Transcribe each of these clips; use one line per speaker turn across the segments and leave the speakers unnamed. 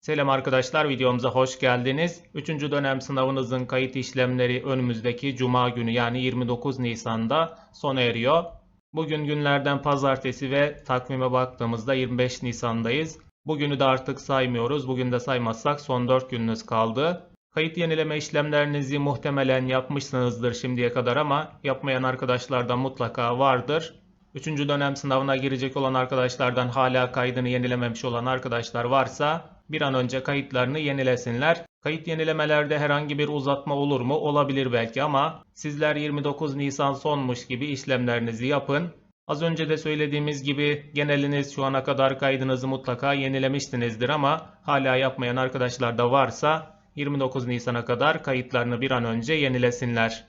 Selam arkadaşlar, videomuza hoş geldiniz. 3. dönem sınavınızın kayıt işlemleri önümüzdeki Cuma günü yani 29 Nisan'da sona eriyor. Bugün günlerden pazartesi ve takvime baktığımızda 25 Nisan'dayız. Bugünü de artık saymıyoruz. Bugün de saymazsak son 4 gününüz kaldı. Kayıt yenileme işlemlerinizi muhtemelen yapmışsınızdır şimdiye kadar ama yapmayan arkadaşlar da mutlaka vardır. Üçüncü dönem sınavına girecek olan arkadaşlardan hala kaydını yenilememiş olan arkadaşlar varsa bir an önce kayıtlarını yenilesinler. Kayıt yenilemelerde herhangi bir uzatma olur mu? Olabilir belki ama sizler 29 Nisan sonmuş gibi işlemlerinizi yapın. Az önce de söylediğimiz gibi geneliniz şu ana kadar kaydınızı mutlaka yenilemişsinizdir ama hala yapmayan arkadaşlar da varsa 29 Nisan'a kadar kayıtlarını bir an önce yenilesinler.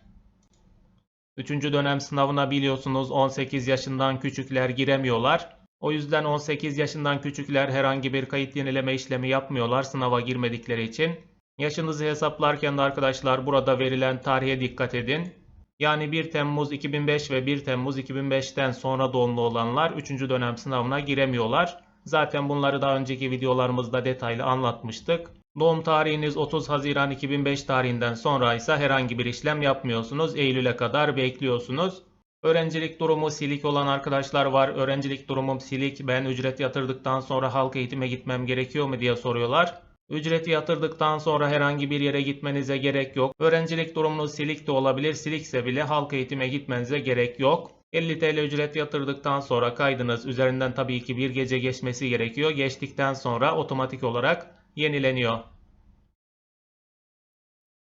Üçüncü dönem sınavına biliyorsunuz 18 yaşından küçükler giremiyorlar. O yüzden 18 yaşından küçükler herhangi bir kayıt yenileme işlemi yapmıyorlar sınava girmedikleri için. Yaşınızı hesaplarken de arkadaşlar burada verilen tarihe dikkat edin. Yani 1 Temmuz 2005 ve 1 Temmuz 2005'ten sonra doğumlu olanlar 3. dönem sınavına giremiyorlar. Zaten bunları daha önceki videolarımızda detaylı anlatmıştık. Doğum tarihiniz 30 Haziran 2005 tarihinden sonra ise herhangi bir işlem yapmıyorsunuz. Eylül'e kadar bekliyorsunuz. Öğrencilik durumu silik olan arkadaşlar var. Öğrencilik durumum silik. Ben ücret yatırdıktan sonra halk eğitime gitmem gerekiyor mu diye soruyorlar. Ücreti yatırdıktan sonra herhangi bir yere gitmenize gerek yok. Öğrencilik durumunuz silik de olabilir. Silikse bile halk eğitime gitmenize gerek yok. 50 TL ücret yatırdıktan sonra kaydınız üzerinden tabii ki bir gece geçmesi gerekiyor. Geçtikten sonra otomatik olarak yenileniyor.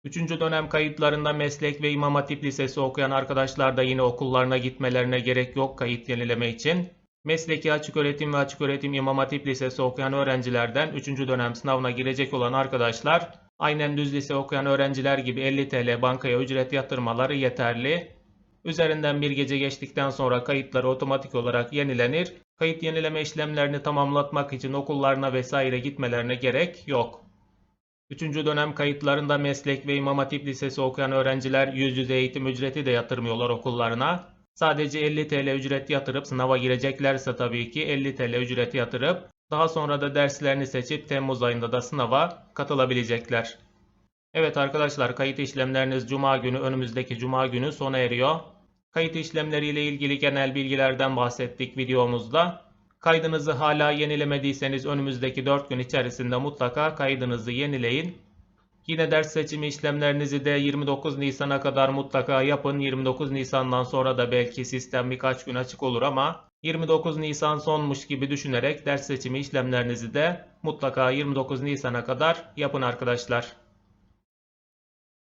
Üçüncü dönem kayıtlarında meslek ve imam hatip lisesi okuyan arkadaşlar da yine okullarına gitmelerine gerek yok kayıt yenileme için. Mesleki açık öğretim ve açık öğretim imam hatip lisesi okuyan öğrencilerden 3. dönem sınavına girecek olan arkadaşlar aynen düz lise okuyan öğrenciler gibi 50 TL bankaya ücret yatırmaları yeterli. Üzerinden bir gece geçtikten sonra kayıtları otomatik olarak yenilenir. Kayıt yenileme işlemlerini tamamlatmak için okullarına vesaire gitmelerine gerek yok. Üçüncü dönem kayıtlarında meslek ve imam hatip lisesi okuyan öğrenciler yüz yüze eğitim ücreti de yatırmıyorlar okullarına. Sadece 50 TL ücret yatırıp sınava gireceklerse tabii ki 50 TL ücret yatırıp daha sonra da derslerini seçip Temmuz ayında da sınava katılabilecekler. Evet arkadaşlar kayıt işlemleriniz Cuma günü önümüzdeki Cuma günü sona eriyor. Kayıt işlemleriyle ilgili genel bilgilerden bahsettik videomuzda. Kaydınızı hala yenilemediyseniz önümüzdeki 4 gün içerisinde mutlaka kaydınızı yenileyin. Yine ders seçimi işlemlerinizi de 29 Nisan'a kadar mutlaka yapın. 29 Nisan'dan sonra da belki sistem birkaç gün açık olur ama 29 Nisan sonmuş gibi düşünerek ders seçimi işlemlerinizi de mutlaka 29 Nisan'a kadar yapın arkadaşlar.